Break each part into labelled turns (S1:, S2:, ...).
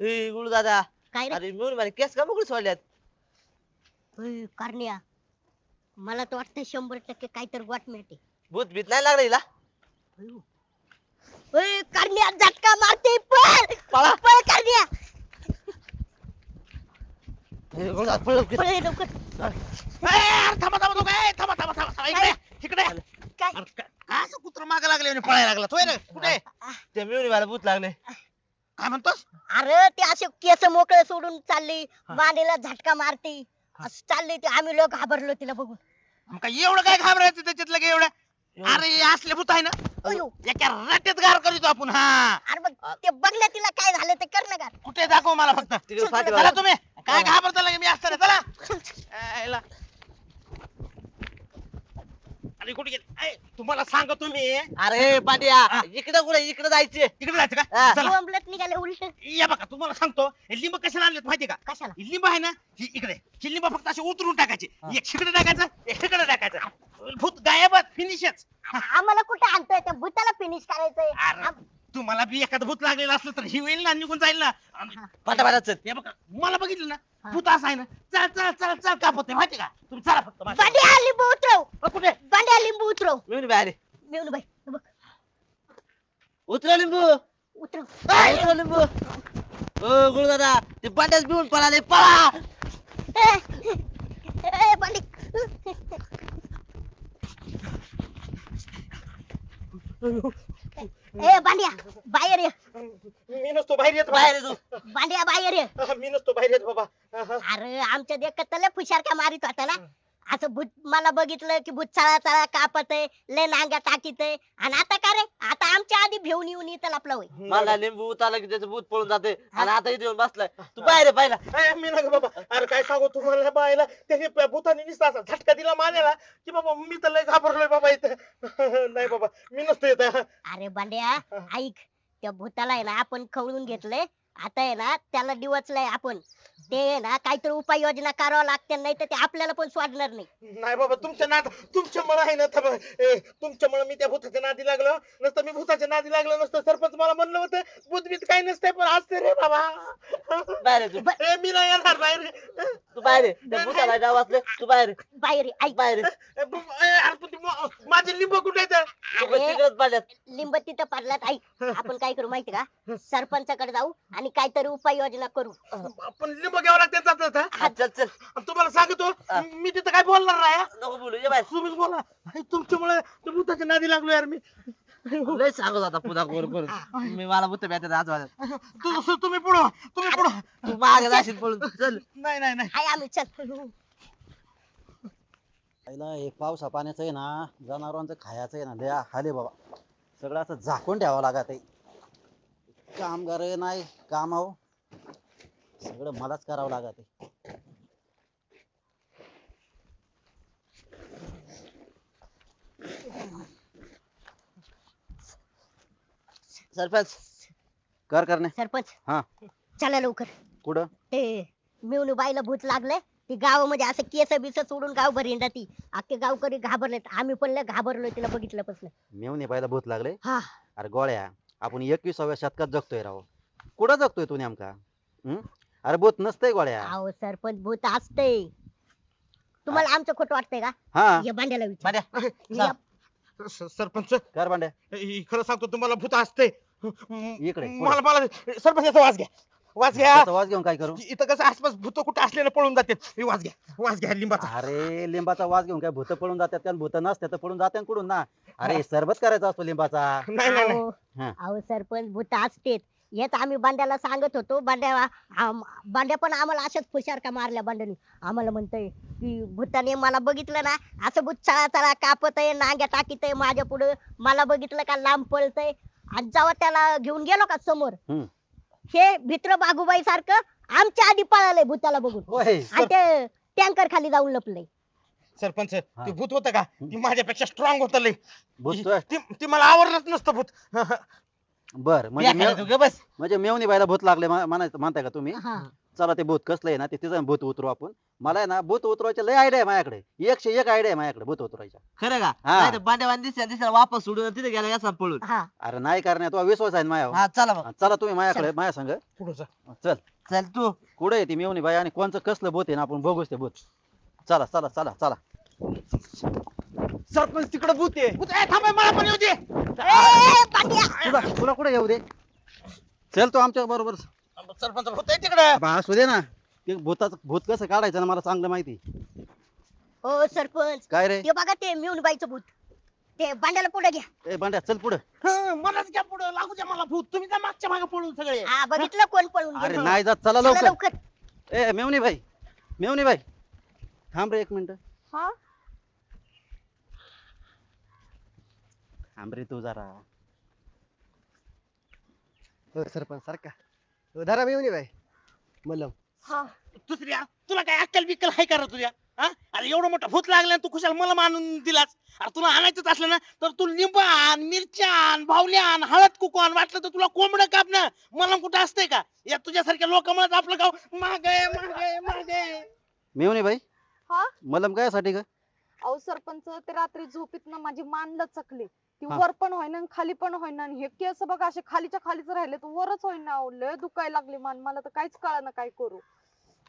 S1: ए गुळू दादा.
S2: काय रे?
S1: अरे मिळून मला केस का मोकळी सोडल्यात?
S2: ओय, कारण्या मला तर वाटतं शंभर टक्के काहीतरी वाट मिळते.
S1: भूत भीत नाही लागलं हिला?
S2: ओय, कारण्या झटका मारते पळ!
S1: पळा.
S2: पळ कारण्या!
S1: ए, गुळू दादा, पळ लवकर.
S2: पळ लवकर.
S3: ए, अरे थांबा थांबा दोघं, ए, थांबा थांबा थांबा थांबा. इकडे इकडे
S2: काय?
S3: अरे का- काय? असं कुत्र मागे लागले आणि पळायला लागला. तो कुठे?
S1: ते मिळून मला भूत लागले.
S3: काय म्हणतोस?
S2: अरे ते असे केस मोकळे सोडून चालले मानेला झटका मारते. असं चाललंय ते आम्ही लोक घाबरलो तिला बघून.
S3: मग काय एवढं काय घाबरायचं त्याच्यात लगे एवढं? अरे हे असले भूत आहे ना.
S2: अयो,
S3: एका रट्यात गार करीतो आपण हा.
S2: अरे बघ ते बघल्या तिला काय झालं ते कर ना का
S3: कुठे दाखव मला फक्त.
S1: तिकडे
S3: चला. तुम्ही. काय घाबरता लगे मी असताना चला. अरे कुठे गेले? ए, तुम्हाला सांगतो मी.
S1: अरे पांड्या इकडे कुठे इकडे जायचे?
S3: इकडे जायचं
S1: हा.
S3: का चला
S2: बोंबलत निघाले उलट.
S3: या बघा तुम्हाला सांगतो हे लिंब कशाला आणलेत माहिती का?
S2: कशाला?
S3: ही लिंब आहे ना ही इकडे. ही लिंब फक्त असे उतरून टाकायचे. एक शिकडे टाकायचं एक तिकडे टाकायचं. भूत गायबच फिनिशच.
S2: आम्हाला कुठे आणतोय? त्या भूताला फिनिश करायचंय.
S3: अरे तुम्हाला बी एखादं भूत लागलेलं असलं तर ही होईल ना निघून जाईल ना. आणि
S1: पाटा चल
S3: हे बघा मला बघितलं ना
S2: हा.
S3: भूत असं आहे ना चल चल चल चल कापत नाही माहिती का? तुम्ही चला फक्त माझ्या-
S2: बांड्या लिंबू उतरव
S3: अ, कुठे
S2: बांड्या लिंबू
S1: ये.
S2: बाई हे बघ.
S1: उतरा लिंबू. उतरा. लिंबू. ओ गुळू दादा ते पांड्याच मिळून पळाले पळा.
S2: ए, ए, बांडी. ए बांड्या बाहेर ये.
S3: मी नसतो बाहेर येत
S1: बाहेर ये
S2: बांड्या बाहेर ये.
S3: बाबा. मी नसतो बाहेर येत बाबा.
S2: अरे आमच्या देखत लय फुशारका मारित होता ना. असं भूत मला बघितलं की भूत चळा चळा कापत आहे लय नांग्या टाकीत आहे आणि आता का रे? आता आमच्या आधी भेऊन येऊन इथं लपला होय
S1: मला लिंबू उतारला की त्याचं भूत पळून जाते आणि आता इथे येऊन बसलाय. तू बाहेर पाहिला.
S3: ए, मी नका बाबा. अरे काय सांगू तुम्हाला बायला त्याने प- भूताने नुसता असा झटका दिला मानेला की बाबा मी तर लय घाबरलोय बाबा इथं. नाही बाबा मी नसतो येत
S2: अरे बांड्या ऐक. त्या भूताला आहे ना आपण खवळून घेतलंय. आता आहे ना त्याला डिवचलंय आपण. ते आहे ना काहीतरी उपाययोजना करावं लागते नाही तर ते आपल्याला पण सोडणार नाही.
S3: नाही बाबा तुमच्या नाद तुमच्यामुळे आहे ना थांबा. ए, तुमच्यामुळे मी त्या भूताच्या नादी लागलो. नसतं मी भूताच्या नादी लागलो नसतं सरपंच मला म्हणलं होतं भूत बीत काही नसतंय पण असते रे बाबा.
S1: बाहेर ये तू.
S3: ए, मी नाही येणार बाहेर.
S1: तू बाहेर ये. भूताला डाव वाचले तू बाहेर ये.
S2: बाहेर ये, ऐक.
S1: बाहेर ये.
S3: ए, बु- ए, अरे पण ती म- माझे लिंब कुठे आहेत
S1: तिकडेच
S2: लिंब तिथं पडल्यात ऐक. आपण काय करू माहिती का? सरपंचाकडे जाऊ आणि काहीतरी उपाययोजना करू.
S3: आपण लिंब घ्यावं लागते जात
S1: हा, चल चल.
S3: तुम्हाला सांगतो
S1: हा.
S3: मी तिथं काय बोलणार नाही हा.
S1: नको बोलू ये
S3: तुम्हीच बोला. तुमच्यामुळे त्या भूताच्या नादी लागलो यार मी.
S1: लय सांगत होता पुन्हा कोण कोण. मी मला आज वाजत
S3: तू- तुम्ही पुढं तुम्ही पुढं
S1: तू मागे जाशील पळून चल.
S3: नाही नाही नाही.
S2: हाय आम्ही चल.
S4: पहिला हे पावसा पाण्याचं आहे ना जनावरांचं खायचं आहे ना लय हाले बाबा. सगळं असं झाकून ठेवावं लागत आहे. कामगार नाही कामाव सगळं मलाच करावं लागत आहे.
S1: सरपंच.
S4: कर करणे.
S2: सरपंच.
S4: हा.
S2: चला लवकर.
S4: कुठं?
S2: ते मिळून बाईला भूत लागलंय. ती गावामध्ये असं केस बिस सोडून गावभर हिंडा ती अख्खे गावकरी घाबरलेत. आम्ही पण लय घाबरलोय तिला बघितल्यापासून.
S4: मेवणे पाहिला भूत लागले
S2: हा.
S4: अरे गोळ्या आपण एकविसाव्या शतकात जगतोय राव. कुठं जगतोय तू नेमका? हं? अरे भूत नसतंय गोळ्या.
S2: अहो सरपंच भूत असतंय. तुम्हाला आमचं खोटं वाटतंय का?
S4: हा.
S2: हे भांड्याला विचार.
S1: पांड्या
S2: या-
S3: स- सरपंच.
S4: कर भांड्या.
S3: हे खरं सांगतो तुम्हाला भूत असते
S4: इकडे,
S3: मला मला सरपंच याचा वाज घ्या. वाज घ्या.
S4: त्याचा वाज घेऊन काय करू?
S3: इथं कसं आसपास भूत कुठे असलेलं पळून जाते हे वाज घ्या. वाज घ्या लिंबाचा.
S4: अरे लिंबाचा वाज घेऊन काय भूत पळून जातात कारण भूत नसते तर पळून जाते कुठून ना? अरे सरबत करायचा असतो लिंबाचा.
S3: नाही नाही नाही.
S2: अहो
S4: हा.
S2: अहो सरपंच भूत असतेत. येत आम्ही बांड्याला सांगत होतो. बांड्या आम- बांड्या पण आम्हाला अशाच फुशार का मारल्या बांड्यानी? आम्हाला म्हणतंय की भूताने मला बघितलं ना असं भूत चळा चळा कापत आहे नांग्या टाकीत आहे माझ्या पुढे. मला बघितलं का लांब पळतय. आणि जेव्हा त्याला घेऊन गेलो का समोर?
S4: हम्म.
S2: हे भित्र बागुबाई सारखं आमच्या आधी पळालंय भूताला बघून.
S4: होय
S2: आणि ते टँकर खाली जाऊन लपलंय.
S3: सरपंच ते भूत होतं का? ती माझ्यापेक्षा स्ट्रॉंग होतं लय.
S4: भूत
S3: ती ती मला आवडलंच नसतं भूत.
S4: बर म्हणजे मेव-
S1: तू बस.
S4: म्हणजे मेवणी बाईला भूत लागले मा- म्हणायचं म्हणताय का तुम्ही?
S2: हा.
S4: चला ते भूत कसलं आहे ना ते तिचं भूत उतरू आपण. मला आहे ना भूत उतरवायचे लय आयडिया आहे माझ्याकडे. एकशे एक आयडिया आहे माझ्याकडे भूत उतरवायच्या
S1: खरं का?
S4: हा.
S1: नाही तर बांड्या दिसल्या दिसल्या वापस सोडून तिथे गेला असा पळून
S2: हा.
S4: अरे नाही करण्या तुला विश्वास आहे ना माझ्यावर?
S1: हा चला मग.
S4: हा, चला तुम्ही माझ्याकडे माझ्या संग.
S3: पुढं जा.
S4: चल.
S1: चल तू.
S4: कुठे येते मेवणी बाई? आणि कोणचं कसलं भूत आहे ना आपण बघूच ते भूत. चला चला चला चला.
S3: सरपंच तिकडे भूत आहे. थांबा मला पण येऊ दे.
S4: तुला तुला कुठे येऊ दे? चल तू आमच्या बरोबर.
S3: सरपंच भूत आहे तिकडे.
S4: असू दे ना. ते भूताचं भूत कसं काढायचं ना मला चांगलं माहिती.
S2: हो सरपंच.
S4: काय रे?
S2: ते बघा ते मिळून बाईचं भूत. ते बांड्याला पुढे घ्या.
S4: ए बांड्या चल पुढे.
S3: हं, मलाच घ्या पुढं. लागू द्या मला भूत. तुम्ही जा मागच्या मागे पळून सगळे.
S2: हा बघितलं कोण पळून
S4: अरे
S2: गेलं?
S4: नाही जात. चला
S2: चला
S4: लवकर.
S2: लवकर.
S4: ए मेवणी बाई मेवणी बाई थांब रे एक मिनिट.
S5: हा?
S4: थांब रे तू जरा.
S6: हो सरपंच सारखा. हो धरा मिळून बाई. मलम.
S5: हा
S3: दुसऱ्या तुला काय अक्कल बिक्कल आहे का रे तुझ्या? हा? अरे एवढं मोठं भूत लागलं तू खुशाल मला मानून दिलास. अरे तुला आणायचंच असलं ना तर तू लिंब आण मिरच्या आण बावल्या आण हळद कुकू आण वाटलं तर तुला कोंबड काप ना मला कुठं असतंय का? या तुझ्यासारख्या लोक म्हणत आपलं गाव मागे मागे मागे.
S4: मेवणी बाई
S5: हा?
S4: मलम काय ग?
S5: अहो सरपंच ते रात्री झोपीत ना माझी मान लचकली. ती
S4: हा.
S5: वर पण होईना आणि खाली पण होईना. आणि हे केस बघा असे खालीच्या खालीच राहिले तर वरच होईना अहो, लय दुखायला लागली मान. मला तर काहीच कळना काय करू.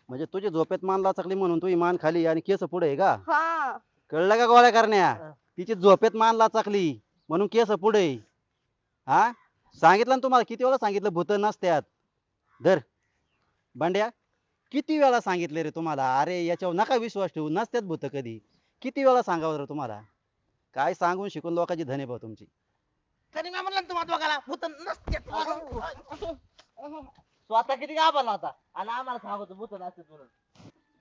S4: म्हणजे तुझी झोपेत मान लाचकली म्हणून तुझी मान खाली आणि केस पुढे आहे का?
S5: हा.
S4: कळलं का गोळ्या करण्या? तिची झोपेत मान लाचकली म्हणून केस पुढे हा? सांगितलं ना तुम्हाला किती वेळा सांगितलं? भूत नसत्यात. धर. बांड्या किती वेळा सांगितले रे तुम्हाला? अरे याच्यावर नका विश्वास ठेवू. नसत्यात भूत कधी. किती वेळा सांगावं रे तुम्हाला? काय सांगून शिकून लोकांची धने भाऊ तुमची?
S3: तरी मी म्हणलं तुम्हाला बघायला भूत नसते
S1: स्वतः किती गाभा होता? आणि आम्हाला सांगतो भूत नसते म्हणून.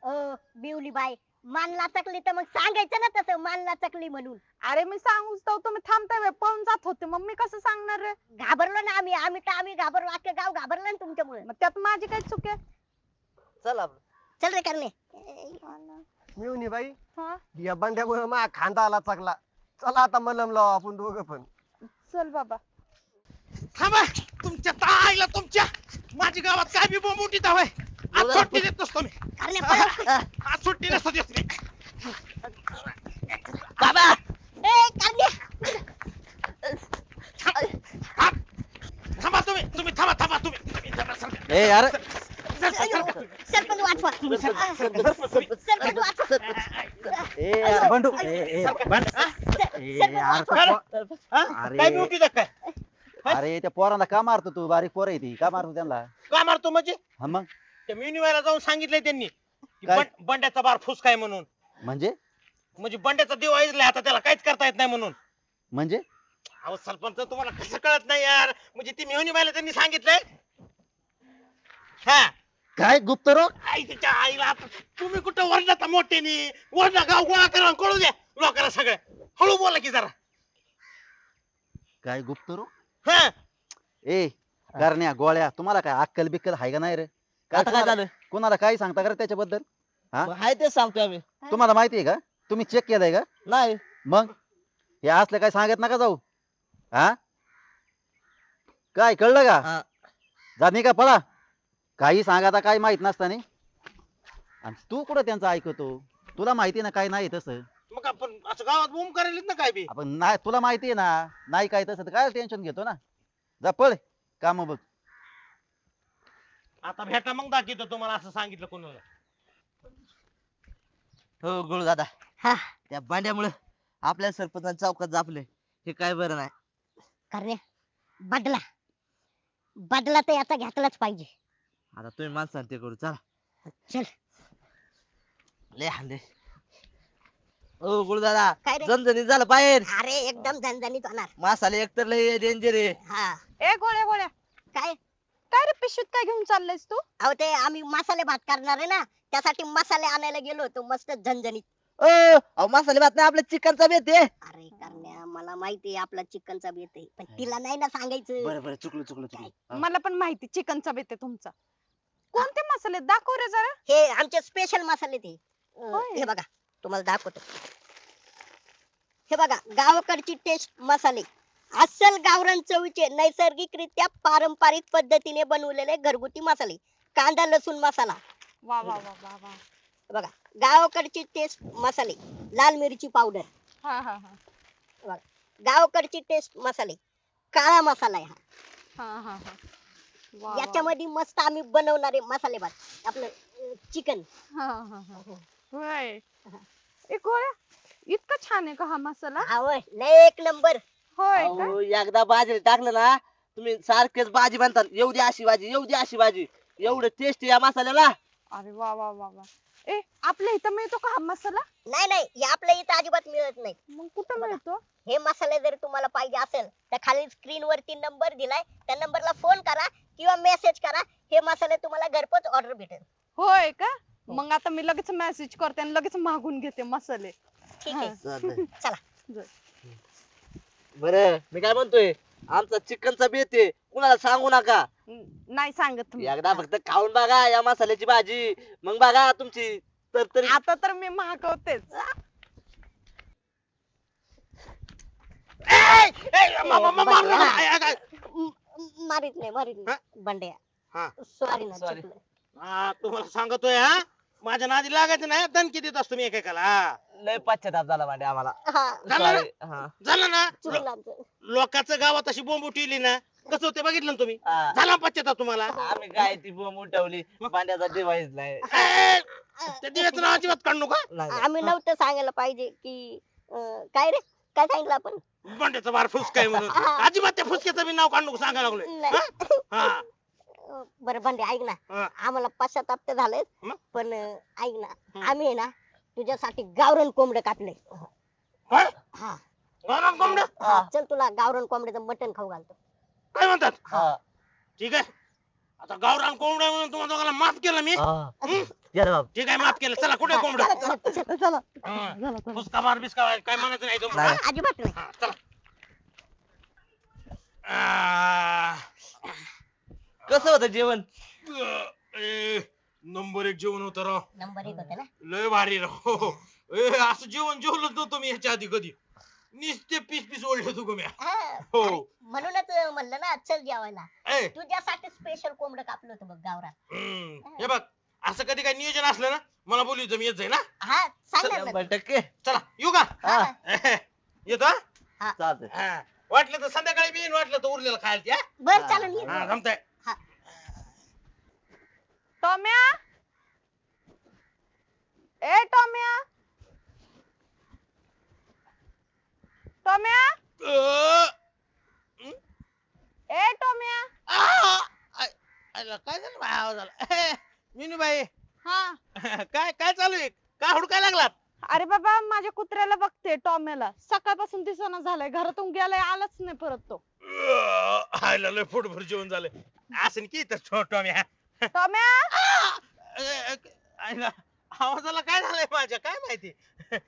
S2: अ, बिवली बाई मान लाचकली तर मग सांगायचं ना तसं मान लाचकली म्हणून.
S5: अरे मी सांगूच तर तुम्ही थांबताय व्हय, पळून जात होते मग मी कसं सांगणार रे?
S2: घाबरलो ना आम्ही आम्ही तर आम्ही घाबरलो अख्खं गाव घाबरलं ना तुमच्यामुळे.
S5: मग त्यात माझी काय चूक आहे?
S1: चल आपलं.
S2: चल रे करणे
S6: मिळून बाई.
S5: हा?
S6: या बंड्यामुळे मा खांदा आला चाकला चला आता मलम लाव आपण दोघं पण.
S5: चल बाबा.
S3: थांबा. तुमच्या ताईला तुमच्या माझ्या गावात काय बी मोठी धाव आहे आज सुट्टी देत नसतो मी. आज सुट्टी नसतो देत मी.
S1: बाबा.
S2: ए करणे
S3: थांब. तुम्ही. तुम्ही थांबा थांबा तुम्ही. तुम्ही थांबा.
S4: ए यार.
S2: सरपंच वाचवा सरपंच वाचवा
S4: ए बंडू ए ए बंड ए यार
S3: अरे,
S4: अरे.
S3: काय
S4: अरे त्या पोरांना का मारतो तू बारीक पोर आहे ती का मारतो त्यांना
S3: का मारतो म्हणजे
S4: हा मग
S3: त्या मिनिवायला जाऊन सांगितलंय त्यांनी की
S4: काय?
S3: बंड्याचा बार फुस काय म्हणून
S4: म्हणजे
S3: म्हणजे बंड्याचा देव ऐकलाय आता त्याला काहीच करता येत नाही म्हणून
S4: म्हणजे
S3: अहो सरपंच तुम्हाला कसं कळत नाही यार म्हणजे ती मिळून बायला त्यांनी सांगितलंय हा
S4: काय गुप्त रोग?
S3: आई तिच्या आईला आता तुम्ही कुठं वरडता मोठ्याने? वरडा गाव गोळा करा आणि कळू द्या लोकांना सगळं. हळू बोला की जरा.
S4: काय गुप्त रोग?
S3: हा.
S4: ए करण्या गोळ्या तुम्हाला काय अक्कल बिक्कल हाय का नाही रे?
S1: आता काय
S4: तुम्हाला-
S1: झालं?
S4: कोणाला काय सांगता का रे त्याच्याबद्दल? हा?
S1: मग तेच सांगतोय आम्ही.
S4: तुम्हाला माहिती आहे का? तुम्ही चेक केलंय का?
S1: नाही.
S4: मग? हे असलं काय सांगत नका जाऊ. हा? काय कळलं का?
S1: हा.
S4: जाणे का पळा. काही सांगाता काय माहीत नसताना. आणि तू कुठं त्यांचं ऐकतो? तुला माहिती ना काय नाही तसं.
S3: मग आपण असं गावात बूम करायला ना काय बी?
S4: आपण नाही तुला माहिती आहे ना नाही काय तसं तर काय टेन्शन घेतो ना? जा पळ काम बघ.
S3: आता भेटा मग दाखवतो तुम्हाला असं सांगितलं कोणाला.
S1: हो गुरु दादा.
S2: हा.
S1: त्या बांड्यामुळे आपल्या सरपंच चौकात जापले हे काय बरं नाही.
S2: करणे बदला. बदला तर याचा घेतलाच पाहिजे.
S1: आता तुम्ही माणसाने ते करू चला.
S2: चल.
S1: लय हांदे ओ गुरु दादा
S2: काय रे?
S1: झालं बाहेर.
S2: अरे एकदम झणझणीत होणार.
S1: मासाले एकतर लय डेंजर आहे.
S2: हा.
S5: ए गोळ्या गोळ्या.
S2: काय?
S5: काय रे पिशवीत काय घेऊन चाललायस तू?
S2: अहो ते आम्ही मसाले भात करणार आहे ना त्यासाठी मसाले आणायला गेलो होतो मस्त झणझणीत.
S1: ओ अहो मसाले भात नाही आपल्या चिकनचा बेत आहे.
S2: अरे करण्या मला माहिती आहे आपला चिकनचा बेत आहे. पण तिला नाही ना सांगायचं.
S1: बरं बरं चुकलो चुकलो चुकलो. हा.
S5: मला पण माहिती चिकनचा बेत आहे तुमचा. कोणते मसाले? दाखव रे जरा.
S2: हे आमचे स्पेशल मसाले ते. अं,
S5: होय.
S2: हे बघा तुम्हाला दाखवतो. हे बघा गावाकडची टेस्ट मसाले. अस्सल गावरान चवीचे नैसर्गिकरित्या पारंपरिक पद्धतीने बनवलेले घरगुती मसाले. कांदा लसूण मसाला.
S5: वा वा वा वा वा.
S2: बघा गावाकडची टेस्ट मसाले. लाल मिरची पावडर
S5: हा हा हा.
S2: गावाकडची टेस्ट मसाले. काळा मसाला आहे हा.
S5: हा हा हा. वा, वा.
S2: याच्यामध्ये मस्त आम्ही बनवणारे मसाले भात. आपलं चिकन.
S5: हा हा हा. होय. ए गोळ्या इतका छान आहे का हा मसाला?
S2: आवय लय एक नंबर.
S5: होय का?
S1: अहो, एकदा भाजीला टाकलं ना तुम्ही सारखेच भाजी बनतात. येऊ दे अशी भाजी येऊ दे अशी भाजी. एवढं टेस्ट या मसाल्याला.
S5: अरे वा वा वा वा. ए आपल्या इथं मिळतो का हा मसाला?
S2: नाही नाही हे आपल्या इथं अजिबात मिळत नाही.
S5: मग कुठं मिळतो?
S2: हे मसाले जर तुम्हाला पाहिजे असेल तर खाली स्क्रीन वरती नंबर दिलाय त्या नंबरला फोन करा किंवा मेसेज करा हे मसाले तुम्हाला घरपोच ऑर्डर भेटेल.
S5: होय का? मग आता मी लगेच मेसेज करते आणि लगेच मागून घेते मसाले.
S2: ठीक आहे. चला.
S1: बर मी काय म्हणतोय? आमचा चिकनचा बेत आहे कुणाला सांगू नका
S5: नाही सांगत तुम्ही.
S1: एकदा फक्त खाऊन बघा या मसाल्याची भाजी मग बघा तुमची तर तरी
S5: आता तर मी मागवतेच
S3: ए, ए, मा- मा- मा- मारू नका. ए, ए, ए.
S2: म- मारीत नाही मारीत
S3: हा?
S2: नाही बंड्या
S3: हा.
S2: सॉरी ना. चुकलं.
S3: हा, तुम्हाला सांगतोय हा माझ्या नादी लागायचं नाही धनकी देत असतो मी एकेकाला.
S1: लय पश्चाताप झाला म्हणजे आम्हाला
S2: हा
S3: झालं ना?
S1: Sorry. हा.
S3: झालं ना
S2: चुकलं आमचं.
S3: लोकांचं गावात अशी बोंब उठवली ना कसं होते बघितलं ना तुम्ही
S1: हा.
S3: झाला पश्चाताप तुम्हाला
S1: आम्ही काय ती बोंब उठवली पाण्याचा डिवाइस नाही
S3: ए, त्या दिव्याचं नाव अजिबात काढू नका
S1: नाही, नाही.
S2: आम्ही नव्हतं सांगायला पाहिजे की अं, काय रे काय सांगितलं आपण
S3: बंड्याचा बार फुसकाय म्हणून अजिबात त्या फुसक्याचं मी नाव काढू नको सांगायला लागलोय
S2: नाही.
S3: हा
S2: बरं बंड्या ऐक ना.
S3: हा.
S2: आम्हाला पश्चाताप तर झालंय
S3: मग?
S2: पण अं, ऐक ना. आम्ही आहे ना तुझ्यासाठी गावरण कोंबडं
S3: काय
S2: हा?
S3: कोंबड्या
S2: हा, चल तुला गावरण कोंबड्याचं मटण खाऊ घालतो.
S3: काय म्हणतात?
S1: हा.
S3: ठीक आहे. आता गावरान कोंबड्या म्हणून तुम्हाला दोघांना माफ केलं मी.
S1: हा. या रे बाप.
S3: ठीक आहे माफ केलं. चला कुठे कोंबड्या?
S2: चला, चला, चला.
S3: फुसका मार बिस्का काय म्हणायचं नाही तुम्हाला?
S1: नाही.
S2: अजिबात नाही.
S3: हा, चला. आ,
S1: कसं होतं जेवण?
S3: ए, नंबर एक जेवण होतं राव.
S2: नंबर एक होता ना?
S3: लय भारी राव. ए, असं जेवण जेवलोच नव्हतं मी ह्याच्या आधी कधी. नुसते पीस पीस ओढले तू मी
S2: हा,
S3: हो.
S2: म्हणूनच म्हणलं ना चल जेवायला.
S3: ए,
S2: तुझ्यासाठी स्पेशल कोंबडं कापलं होतं बघ
S3: हम्म, हे. बघ असं कधी काय नियोजन असलं ना मला बोलू मी येत जाई ना.
S2: हा सांगणार ना
S1: शंभर टक्के.
S3: चला येऊ का?
S2: हा.
S3: येतो हा?
S1: चालतंय
S3: हा. वाटलं तर संध्याकाळी बी येईन वाटलं तर उरलेलं खायला त्या
S2: बर चालून ये.
S3: हा जमतंय.
S5: टॉम्या? ए टॉम्या? टॉम्या? ए टॉम्या?
S3: काय झालं माझ्या आवाजाला ए, मिनूबाई.
S5: हा.
S3: काय काय चालू आहे? काय हुडकाय लागलात?
S5: अरे बाबा माझ्या कुत्र्याला बघते टॉम्याला. सकाळपासून दिसना झालाय. घरातून गेलाय आलाच नाही परत तो.
S3: अ, आयला लय पोटभर जेवण झालं असं की तर छोटो मी
S5: टॉम्या
S3: आवाजाला काय झालंय माझ्या? काय माहिती?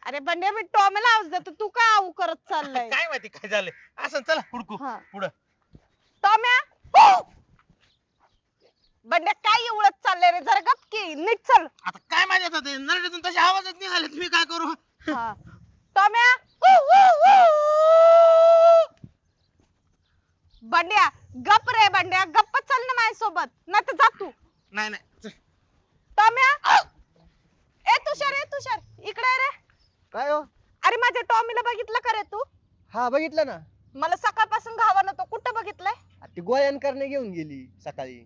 S5: अरे बंड्या मी टॉम्याला आवाज देतो. तू काय आऊ करत चाललाय?
S3: काय माहिती काय झालंय? असं चला हुडकू
S5: हा.
S3: पुढं.
S5: टॉम्या? बंड्या काय एवढंच चाललंय रे? जरा गप की नीट चल.
S3: आता काय माहिती आता ते नरड्यातून तसे आवाजच निघाले तुम्ही काय करू?
S5: हा. टॉम्या? बंड्या गप रे बंड्या गप्प चल ना माझ्यासोबत. नाही तर जा तू.
S3: नाही नाही चल.
S5: टॉम्या? ए तुषार ए तुषार इकडे ये रे.
S6: काय हो?
S5: अरे माझ्या टॉमीला बघितलं का रे तू?
S6: हा बघितलं ना.
S5: मला सकाळपासून घावा नव्हतं कुठं बघितलंय?
S6: ती गोळ्यान करणे घेऊन गेली सकाळी.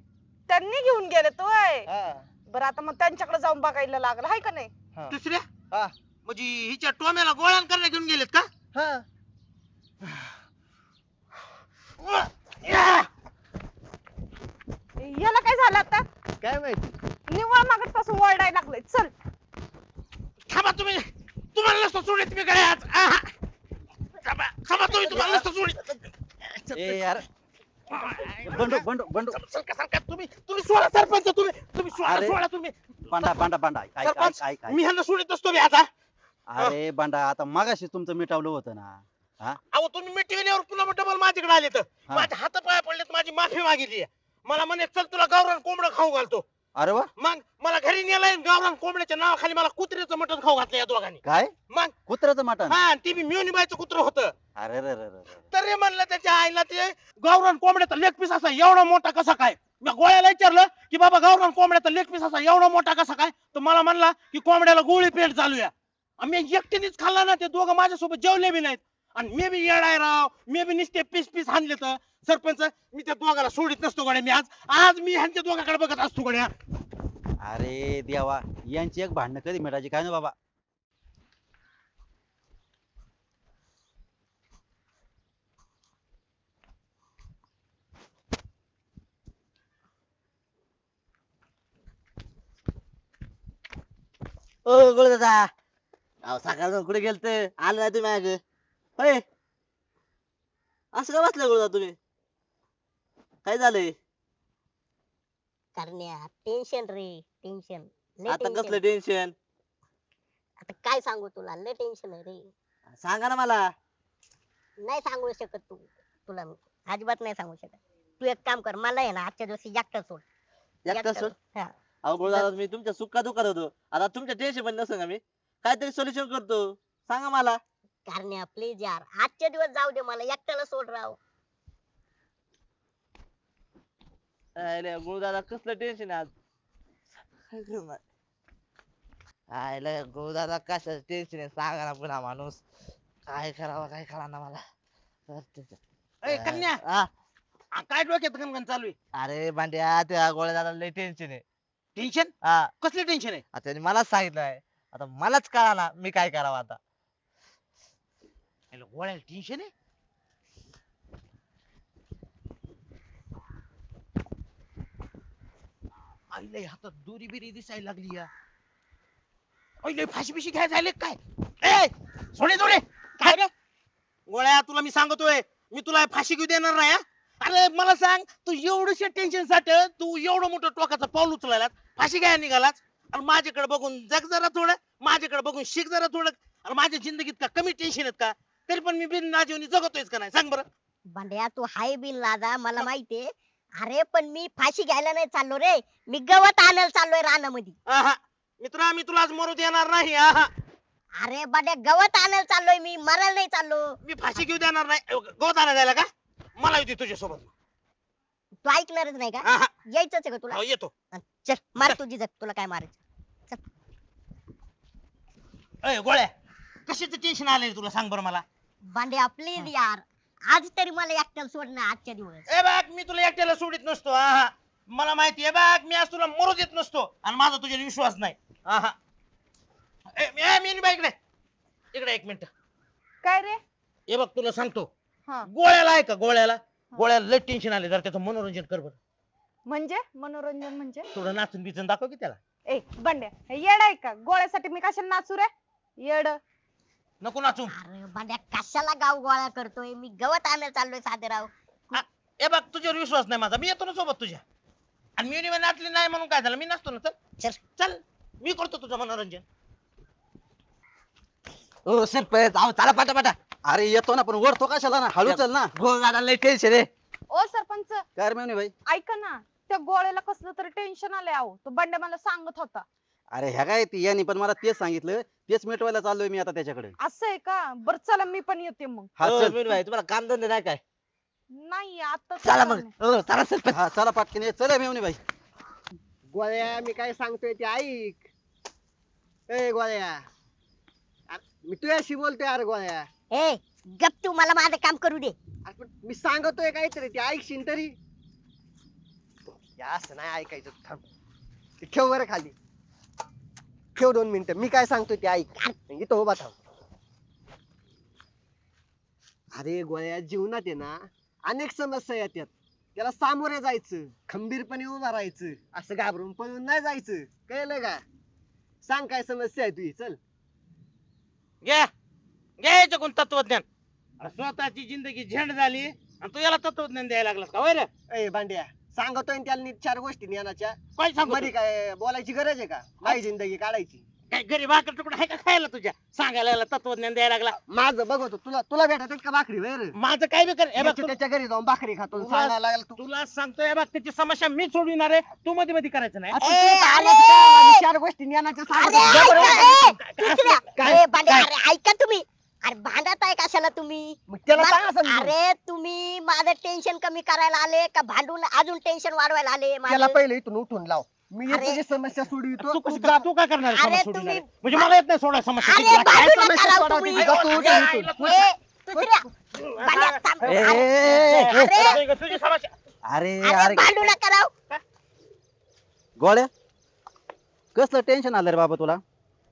S5: त्यांनी घेऊन गेले तू होय.
S6: हा.
S5: बरं आता मग त्यांच्याकडे जाऊन बघायला लागलं हाय का नाही?
S6: हा.
S3: दुसऱ्या?
S6: हा.
S3: म्हणजे हिच्या टोम्याला गोळ्यान करण्या घेऊन गेलेत का?
S6: हा.
S5: याला काय झालं आता?
S6: काय माहिती?
S5: निव्वळ मागत पासून वरडायला लागलंय. चल.
S3: थांबा तुम्ही. तुम्हाला नसतं काय आज आहा. थांबा थांबा तुम्ही. तुम्हाला नसतं
S4: ए यार. बंडू बंडू बंडू.
S3: सरका सरका तुम्ही तुम्ही सोडा सरपंच तुम्ही तुम्ही सोडा
S4: अरे.
S3: सोडा तुम्ही.
S4: बांडा बांडा बांडा ऐक ऐक
S3: सरपंच
S4: ऐक ऐक.
S3: मी ह्यांना सोडित असतो मी आता.
S4: अरे बांडा आता मगाशी तुमचं मिटावलं होतं ना. हा?
S3: अहो तुम्ही मिटविल्यावर पुन्हा डबल माझ्याकडे आले तर.
S4: हा.
S3: माझ्या हात पाया पडलेत माझी माफी मागितली मला म्हणे चल तुला गावरान कोंबडं खाऊ घालतो.
S4: अरे वा.
S3: मग मला घरी नेलाय गावरान कोंबड्याच्या नावाखाली मला कुत्र्याचं मटण खाऊ घातलं या दोघांनी.
S4: काय?
S3: मग
S4: कुत्र्याचं मटण?
S3: हा ती बी मिवणीबाईचं कुत्र होतं.
S4: अरे रे रे रे रे.
S3: तरी म्हणलं त्याच्या आईला ते गावरान कोंबड्याचा लेग पीस असा एवढा मोठा कसा काय? मी गोळ्याला विचारलं की बाबा गावरान कोंबड्याचा लेग पीस असा एवढा मोठा कसा काय? तर मला म्हणला की कोंबड्याला गोळी पेट चालू आहे आणि मी एकटीनेच खाल्ला ना ते दोघं माझ्यासोबत जेवले बी नाहीत. आणि मी बी येडाय राव. मी बी नुसते पीस पीस हाणले तर. सरपंच मी त्या दोघाला सोडित नसतो गड्या. मी आज आज मी ह्यांच्या दोघाकडे बघत असतो गड्या.
S4: अरे देवा यांची एक भांडणं कधी मिळायची काय ना बाबा?
S1: ओ गोळ दादा अहो सकाळ कुठे गेलते? आलं नाही तुम्ही माग? होय असं का बसलं गोळ दादा तुम्ही? काय झालंय?
S2: करण्या टेन्शन रे टेन्शन
S1: आता कसलं टेन्शन
S2: आता काय सांगू तुला लय टेन्शन आहे रे.
S1: सांगा ना मला.
S2: नाही सांगू शकत तू तुला मी. अजिबात नाही सांगू शकत. तू एक काम कर मला आहे ना आजच्या दिवशी एकटा सोड.
S1: एकटा सोड?
S2: हा.
S1: अहो गोळ दादा मी तुमच्या सुखा दुखात होतो. आता तुमच्या टेन्शनमध्ये नसेल का मी? काहीतरी सोल्युशन करतो. सांगा मला.
S2: करण्या प्लीज यार. आजच्या दिवस जाऊ दे मला एकट्याला सोड राव.
S1: आयला गुरुदादा कसलं टेन्शन आज? आयला गुरुदादा कशाचं टेन्शन आहे? सांगा ना पुन्हा माणूस. काय करावं काय कळा ना मला.
S3: ए कन्या!
S1: हा,
S3: आ, काय डोक्यात गणगण चालू आहे?
S1: अरे भांड्या त्या गोळ्या दादा लय टेन्शन आहे.
S3: टेन्शन
S1: हा.
S3: कसले टेन्शन आहे?
S1: आता त्याने मलाच सांगितलंय. आता मलाच कळा ना मी काय करावं आता.
S3: याला गोळ्याला टेन्शन आहे आईला हातात दोरी बिरी दिसायला लागली या आईला फाशी बिशी घ्यायला झाले काय ए सोडे सोडे काय रे गोळ्या तुला मी सांगतोय मी तुला फाशी घेऊ देणार नाही हा? अरे मला सांग तू एवढ्याशा टेन्शनसाठी तू एवढं मोठं टोकाचं पाऊल उचलायला फाशी घ्यायला निघालाच आणि माझ्याकडे बघून जग जरा थोडं माझ्याकडे बघून शिक जरा थोडं अरे माझ्या जिंदगीत का कमी टेन्शन आहेत का तरी पण मी बिन नाजीवनी जगतोयच का नाही? सांग बरं.
S2: भांड्या तू हाय बिन लादा मला माहितीये. अरे पण मी फाशी घ्यायला नाही चाललो रे. मी गवत आणायला चाललोय रानामध्ये.
S3: आहा. मित्रा मी तुला आज मरू देणार नाही आहा.
S2: अरे बाड्या गवत आणायला चाललोय मी मरायला नाही चाललो.
S3: मी फाशी घेऊ देणार नाही. गोताना जायला का? मला येते तुझ्यासोबत.
S2: तू ऐकणारच नाही का?
S3: आहा.
S2: यायचंच आहे का तुला?
S3: हो, येतो.
S2: चल मार तुझी जग तुला काय मारायचं.
S3: अय गोळ्या कशाचं टेन्शन आलंय तुला? सांग बरं मला.
S2: भांड्या प्लीज यार. आज तरी मला एकट्याला सोड ना आजच्या दिवस.
S3: ए बाग मी तुला एकट्याला सोडित नसतो आहा. मला माहिती आहे बाग मी आज तुला मरू देत नसतो. आणि माझा तुझ्यावर विश्वास नाही. आहा. ए, मी ए, मी बाई इकडे. इकडे एक मिनिट.
S5: काय रे?
S3: हे बघ तुला सांगतो.
S5: हा.
S3: गोळ्याला आहे का गोळ्याला? गोळ्याला लय टेन्शन आले जर त्याचं मनोरंजन कर बरं.
S5: म्हणजे? मनोरंजन म्हणजे?
S3: थोडं नाचून बिचून दाखव की त्याला.
S5: ए बंड्या हे येड आहे का? गोळ्यासाठी मी कशाला नाचू रे? येड.
S3: नको नाचून
S2: अरे भांड्या कशाला गाव गोळा करतोय? मी गवत आणायला चाललोय साधेराव
S3: आ, हे बघ तुझ्यावर विश्वास नाही माझा. मी येतो ना सोबत तुझ्या. आणि मी निवड नाचली नाही म्हणून काय झालं? मी नसतो ना चल.
S2: चल.
S3: चल. मी करतो तुझं मनोरंजन.
S1: ओ सरपंच अहो चला पाटा पाटा.
S4: अरे येतो ना पण वरतो कशाला ना? हळू चल ना.
S1: दादा लय टेन्शन आहे.
S5: ओ सरपंच.
S4: काय रे मेवणी भाई
S5: ऐका ना त्या गोळ्याला कसलं तरी टेन्शन आलंय अहो तो बंड्या मला सांगत होता.
S4: अरे ह्या काय ती यांनी पण मला तेच सांगितलं. तेच मिटवायला चाललोय मी आता त्याच्याकडे.
S5: असं आहे का? बर चला मी पण येते मग.
S4: हा
S1: हो,
S4: चल.
S1: मीनू भाई तुम्हाला काम धंदे नाही काय?
S5: नाही आता
S1: चला मग. हो, चला सरपंच
S4: हा चला पाटकीन. ये. चल मेवणी भाई
S6: गोळ्या मी काय सांगतोय ते ऐक. ए गोळ्या. अरे, मी तुझ्याशी बोलतोय अरे गोळ्या.
S2: ए गप तू मला माझं काम करू दे.
S6: अरे, पण मी सांगतोय काहीतरी ते ऐकशील तरी. असं नाही ऐकायचं. थांब. ते ठेव बरं खाली. ठेव दोन मिनिटं. मी काय सांगतोय ते ऐक. इथं उभा थांब. अरे गोळ्या जीवनात आहे ना अनेक समस्या येतात. त्याला सामोरे जायचं खंबीरपणे उभा राहायचं असं घाबरून पळून नाही जायचं. कळलं का? सांग काय समस्या आहे तुझी. चल.
S3: घ्या घ्या याच्याकडून तत्वज्ञान. अरे स्वतःची जिंदगी झेंड झाली आणि तू याला तत्वज्ञान द्यायला लागला का? वय रे?
S6: ए भांड्या. सांगतोय त्याला नीट चार गोष्टी ज्ञानाच्या.
S3: काय
S6: मध्ये काय बोलायची गरज आहे का? माझी जिंदगी काढायची.
S3: काय घरी भाकर तुकडा आहे का खायला तुझ्या? सांगायला लागला तत्वज्ञान द्यायला लागला.
S6: माझं बघतो तुला तुला भेटत का भाकरी वेर
S3: माझं काय बी कर हे बघ
S6: त्याच्या घरी जाऊन भाकरी खातो
S3: तुला-
S6: सांगायला लागला तू
S3: तुला सांगतोय हे बघ त्याची समस्या मी सोडविणार आहे. तू मध्ये मध्ये करायचं नाही.
S6: आता
S2: ए,
S6: चार गोष्टी ज्ञानाच्या
S2: अरे
S6: सांगतो
S2: ऐका, ए,
S3: काय-
S2: दुसऱ्या.
S3: काय-
S2: ए, भांड्या,
S3: काय?
S2: अरे ऐका तुम्ही. अरे भांडत आहे कशाला तुम्ही
S6: मग त्याला सांग.
S2: अरे तुम्ही माझं टेन्शन कमी करायला आले का भांडून अजून टेन्शन वाढवायला आले माझं?
S6: त्याला पहिले इथून उठून लाव मी
S2: अरे.
S6: तुझी समस्या सोडवितो
S3: तू
S6: जा.
S3: काय करणार आहे
S2: अरे
S3: समस्या सोडविणार
S2: तुम्ही-
S3: आहे? म्हणजे मला येत नाही सोडा समस्या
S2: अरे भांडू
S6: समस्या
S2: राव तुम्ही. अरे,
S6: इथून.
S2: ए, दुसऱ्या. भांड्या, थांब.
S4: ए, ए, ए, ए,
S2: अरे,
S3: तुझी- तुझी समस्या
S4: अरे
S2: अरे
S4: अरे
S2: भांडू नका राव
S4: गोळ्या कसलं टेन्शन आलं रे बाबा तुला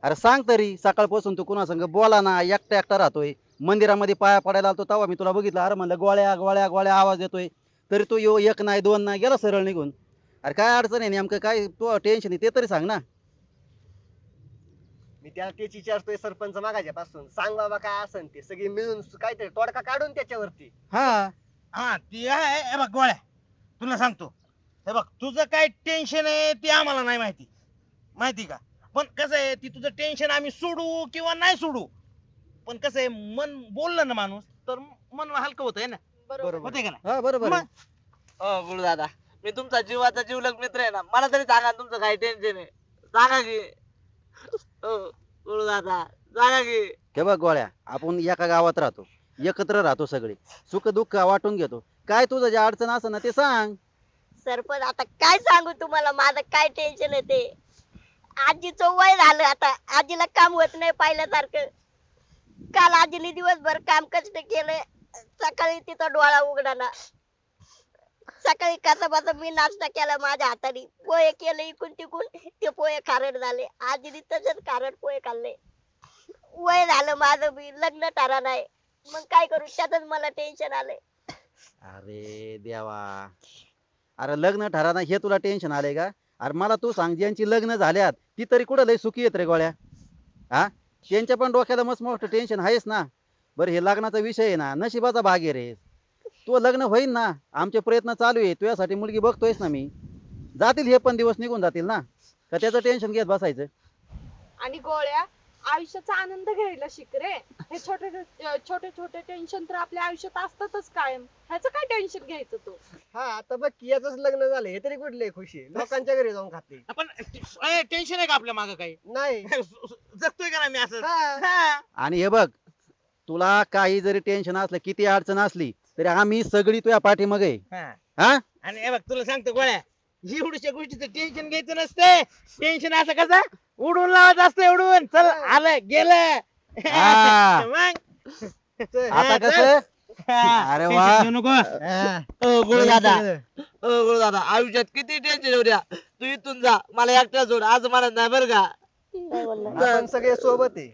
S4: अरे सांग तरी सकाळपासून तू कुणा संग बोला ना एकटा एकटा राहतोय. मंदिरामध्ये पाया पडायला आलतो तेव्हा मी तुला बघितलं. अरे म्हणलं गोळ्या गोळ्या गोळ्या आवाज येतोय. तरी तू यो एक नाही दोन नाही गेला सरळ निघून. अरे काय अडचण आहे नेमकं? काय तू टेन्शन आहे ते तरी सांग ना.
S6: मी त्याला तेच विचारतोय सरपंच मागाच्या पासून सांग बाबा काय असन ते. सगळी मिळून काहीतरी तोडका काढून त्याच्यावरती.
S4: हा.
S3: हा ती आहे. हे बघ गोळ्या. तुला सांगतो. हे बघ तुझं काय टेन्शन आहे ते आम्हाला नाही माहिती. माहिती का? पण कसं आहे ती तुझं टेन्शन आम्ही सोडू किंवा नाही सोडू. पण कसं आहे मन बोललं ना माणूस तर मन हलकं होत आहे ना.
S6: बरोबर.
S3: होते का नाही?
S4: हा बरोबर आहे.
S3: मग?
S1: हो गुरु दादा मी तुमचा जीवाचा जीवलग मित्र आहे ना मला तरी सांगा तुमचं काय टेन्शन आहे. सांगा की. हो गुरु दादा सांगा की.
S4: हे बघ गोळ्या आपण एका गावात राहतो एकत्र राहतो सगळे. सुख दुःख वाटून घेतो. काय तुझं जे अडचण असं ना ते सांग.
S2: सरपंच आता काय सांगू तुम्हाला? माझं काय टेन्शन आहे ते? आजीचं वय झालं आता. आजीला काम होत नाही पाहिल्यासारखं. काल आजीने दिवसभर काम कष्ट केलं. सकाळी तिचा डोळा उघडाला. सकाळी कसा बसा मी नाश्ता केला माझ्या हाताने. पोहे केले इकून तिकून. ते पोहे खारट झाले. आजीने तसेच खारट पोहे खाल्ले. वय झालं माझं मी लग्न ठरा नाही. मग काय करू? त्यातच मला टेन्शन आलंय.
S4: अरे देवा. अरे लग्न ठराना हे तुला टेन्शन आले का? अरे मला तू सांग ज्यांची लग्न झाल्यात ती तरी कुठं लय सुखी येत रे गोळ्या? हा? त्यांच्या पण डोक्याला मस्त मोठं टेन्शन आहेस ना. बरं हे लग्नाचा विषय आहे ना नशिबाचा भाग आहे रे. तू लग्न होईन ना आमचे प्रयत्न चालू आहे तुझ्यासाठी मुलगी बघतोयस ना मी. जातील हे पण दिवस निघून जातील ना. का त्याचं टेन्शन घेत बसायचं?
S5: आणि गोळ्या आयुष्याचा आनंद घ्यायला शिक रे हे छोटे छोटे छोटे टेन्शन तर आपल्या आयुष्यात असतातच कायम. ह्याचं काय टेन्शन घ्यायचं तू?
S6: हा आता बघ की याच लग्न झालं हे तरी कुठले खुशी? लोकांच्या घरी जाऊन खाते.
S3: आपण टेन्शन आहे का आपल्या मागं काही?
S6: नाही.
S3: जगतोय का नाही मी असं?
S6: हा.
S3: हा.
S4: आणि हे बघ तुला काही जरी टेन्शन असलं किती अडचण असली तरी आम्ही सगळी तुझ्या पाठीमागे आहे.
S3: हा.
S4: हा?
S3: आणि हे बघ तुला सांगतो गोळ्या एवढ्याशा गोष्टीचं टेन्शन घ्यायचं नसते. टेन्शन असं कसं? उडून लावायचं असतं उडून. चल आलं गेलं.
S4: हा.
S3: मग?
S4: आता कसं? अरे वा.
S1: दादा. दादा आयुष्यात किती टेन्शन येऊ द्या. तू इथून जा. मला एकटा सोड आज मला नाही बरं का?
S6: आपण सगळे सोबत आहे.